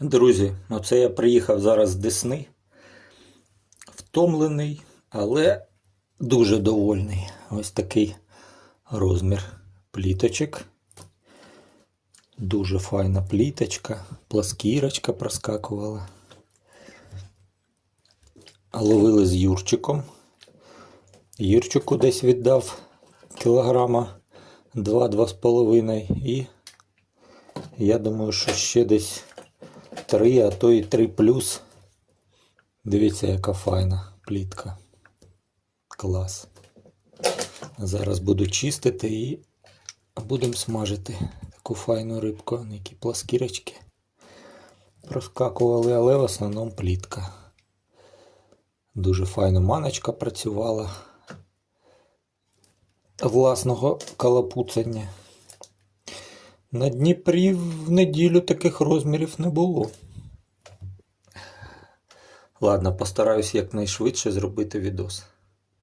Друзі, оце я приїхав зараз з Десни. Втомлений, але дуже довольний. Ось такий розмір пліточок. Дуже файна пліточка, пласкірочка проскакувала. Ловили з Юрчиком. Юрчику десь віддав кілограма 2-2,5 і я думаю, що ще десь 3, а то і 3 плюс. Дивіться, яка файна плітка. Клас. Зараз буду чистити і будемо смажити таку файну рибку, які пласкірочки проскакували, але в основному плітка. Дуже файно маночка працювала. Власного калапуцання. На Дніпрі в неділю таких розмірів не було. Ладно, постараюсь якнайшвидше зробити відос.